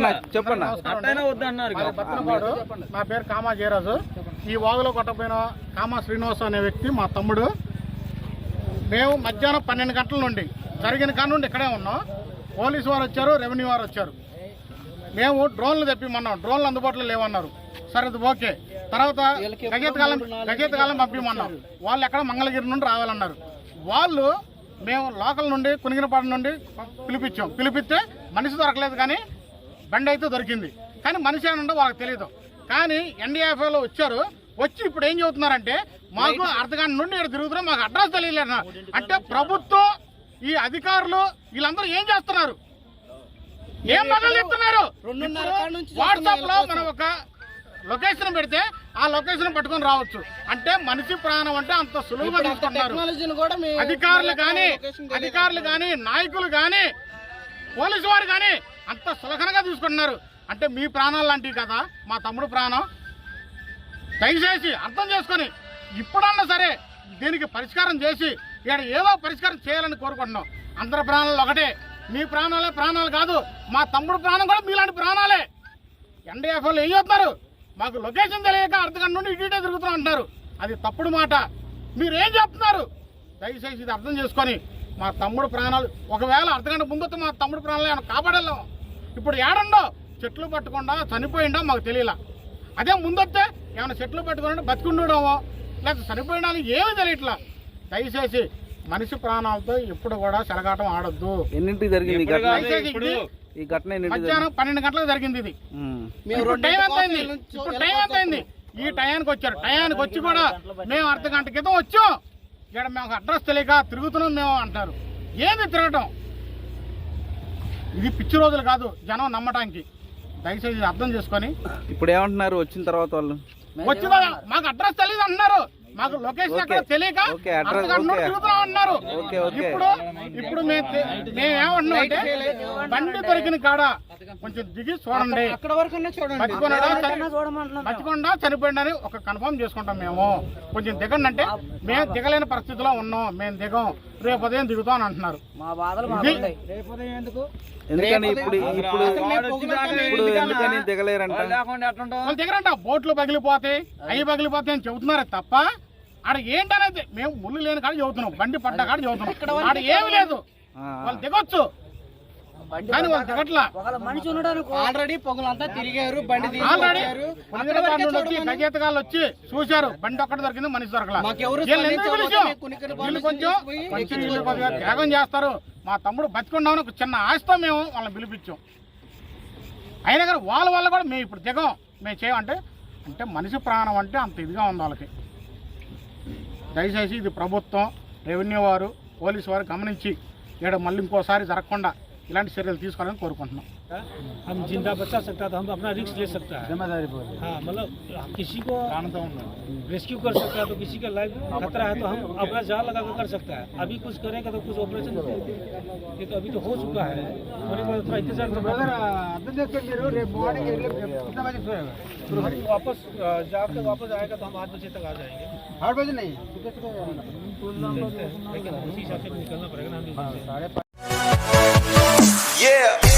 నా పేరు కామా జయరాజు. ఈ వాగులో కొట్టపోయిన కామా శ్రీనివాస్ అనే వ్యక్తి మా తమ్ముడు. మేము మధ్యాహ్నం పన్నెండు గంటల నుండి జరిగిన కాడ నుండి ఇక్కడే ఉన్నాం. పోలీసు వారు వచ్చారు రెవెన్యూ వారు వచ్చారు. మేము డ్రోన్లు తెప్పిమన్నాం. డ్రోన్లు అందుబాటులో లేవన్నారు. సరే అది ఓకే. తర్వాత గగేతకాలం గగేతకాలం పంపిమన్నాం. వాళ్ళు ఎక్కడ మంగళగిరి నుండి రావాలన్నారు. వాళ్ళు మేము లోకల్ నుండి కునిగినపాడు నుండి పిలిపించాం. పిలిపిస్తే మనిషి దొరకలేదు కానీ బండి అయితే దొరికింది. కానీ మనిషి అని ఉండో వాళ్ళకి తెలియదు కానీ ఎన్డీఎఫ్ఓలో వచ్చారు. వచ్చి ఇప్పుడు ఏం చెబుతున్నారంటే మాకు అర్ధగంట నుండి ఇక్కడ తిరుగుతున్నాం మాకు అడ్రస్ తెలియలేదు అంటే ప్రభుత్వం ఈ అధికారులు వీళ్ళందరూ ఏం చేస్తున్నారు? ఏం మొదలు చెప్తున్నారు? వాట్సాప్లో మనం ఒక లొకేషన్ పెడితే ఆ లొకేషన్ పట్టుకొని రావచ్చు. అంటే మనిషి ప్రాణం అంటే అంత సులువుగా మీ అధికారులు కానీ అధికారులు కానీ నాయకులు కానీ పోలీసు వారు కానీ అంత సులకనగా తీసుకుంటున్నారు అంటే మీ ప్రాణాలు లాంటివి కదా మా తమ్ముడు ప్రాణం. దయచేసి అర్థం చేసుకొని ఇప్పుడన్నా సరే దీనికి పరిష్కారం చేసి ఇక్కడ ఏదో పరిష్కారం చేయాలని కోరుకుంటున్నాం. అందరి ప్రాణాలు ఒకటే. మీ ప్రాణాలే ప్రాణాలు కాదు మా తమ్ముడు ప్రాణం కూడా మీలాంటి ప్రాణాలే. ఎన్డీఎఫ్ఓలు ఏం చెప్తున్నారు మాకు లొకేషన్ తెలియక అర్ధగంట నుండి ఇటు తిరుగుతున్నాం అంటారు అది తప్పుడు మాట. మీరు ఏం చెప్తున్నారు? దయచేసి ఇది అర్థం చేసుకొని మా తమ్ముడు ప్రాణాలు ఒకవేళ అర్ధగంట ముందు మా తమ్ముడు ప్రాణాలు ఏమైనా కాపాడలేం ఇప్పుడు ఏడుండో? చెట్లు పట్టకుండా చనిపోయిండో మాకు తెలియలా. అదే ముందొస్తే ఏమైనా చెట్లు పట్టుకుని బతుకుండడమో? లేకపోతే చనిపోయినా ఏమీ తెలియట్లా. దయచేసి మనిషి ప్రాణాలతో ఎప్పుడు కూడా చెలగాటం ఆడొద్దు. ఎన్నింటికి జరిగింది ఈ ఘటన? మధ్యాహ్నం పన్నెండు గంటలకు జరిగింది ఇది. ఇప్పుడు టైం ఎంత అయింది? ఇప్పుడు టైం ఎంత అయింది? ఈ టయానికి వచ్చారు. టయానికి వచ్చి కూడా మేము అర్ధ గంట క్రితం వచ్చాం. ఇక్కడ మేము అడ్రస్ తెలియక తిరుగుతున్నాం మేము అంటారు ఏంది తిరగటం? ఇది పిచ్చి రోజులు కాదు జనం నమ్మటానికి. దయచేసి అర్థం చేసుకొని. ఇప్పుడు ఏమంటున్నారు? వచ్చిన తర్వాత వాళ్ళు. వచ్చిన మాకు అడ్రస్ తెలియదు అంటున్నారు. మాకు లొకేషన్ ఎక్కడ తెలియక. తిరుగుతున్నాం అన్నారు. ఇప్పుడు ఇప్పుడు మేము ఏమంటున్నాం అంటే బండి దొరికిన కాడ కొంచెం దిగి చూడండి. అక్కడ వరకు బతికొండా చనిపోయిందని ఒక కన్ఫర్మ్ చేసుకుంటాం మేము. కొంచెం దిగండి అంటే మేము దిగలేని పరిస్థితిలో ఉన్నాం. మేము దిగం. రేపు ఉదయం దిగుతాం అని అంటున్నారు. ఇది ఎందుకని ఇప్పుడు ఇప్పుడు ఇప్పుడు ఎందుకని దిగలేరంట లేకుండా ఎట్లుంటావు వాళ్ళు దిగరంట బోట్లు పగిలిపోతాయి అవి పగిలిపోతాయి అని చెబుతున్నారే తప్ప ఆడ ఏంటనేది? మేము ముళ్ళు లేని కాడ చెబుతున్నాం బండి పడ్డ కాడ చెబుతున్నాం. ఆడ ఏమి లేదు. వాళ్ళు దిగొచ్చు. కానీ దిగట్లా మనిషి ఉండడానికి. ఆల్రెడీ పొగలంతా తిరిగారు బండి ఆల్రెడీ వచ్చి వచ్చి చూశారు. బండి ఒక్కటి దొరికింది మనిషి దొరకలా. మాకెవరు వీళ్ళని ఎందుకు స్పందించకపోతే పిలిచాం? మేము కునికెరపాడు వీళ్ళు నుంచి కొంచెం త్యాగం చేస్తారు. మా తమ్ముడు బతికుండామని ఒక చిన్న ఆశతో మేము వాళ్ళని పిలిపించాం. అయినా కానీ వాళ్ళ వల్ల కూడా మేము ఇప్పుడు దిగం మేము చేయమంటే అంటే మనిషి ప్రాణం అంటే అంత ఇదిగా ఉంది వాళ్ళకి. దయచేసి ఇది ప్రభుత్వం రెవెన్యూ వారు పోలీసు వారు గమనించి ఇక్కడ మళ్ళీ ఇంకోసారి జరగకుండా ఇలాంటి చర్యలు తీసుకోవాలని కోరుకుంటున్నాం हम जिंदा बचा सकता था हम अपना रिस्क ले सकता है हाँ मतलब किसी को रेस्क्यू कर सकता है तो किसी का लाइफ खतरा है तो हम अपना जान लगा कर कर सकता है अभी कुछ करेंगे तो कुछ ऑपरेशन ये तो अभी तो हो चुका है होने पर थोड़ा इंतजार करना हम वापस अ, जाके वापस आएगा तो हम आठ बजे तक आ जाएंगे आठ बजे नहीं लेकिन उसी हिसाब से निकलना पड़ेगा ना हम Yeah.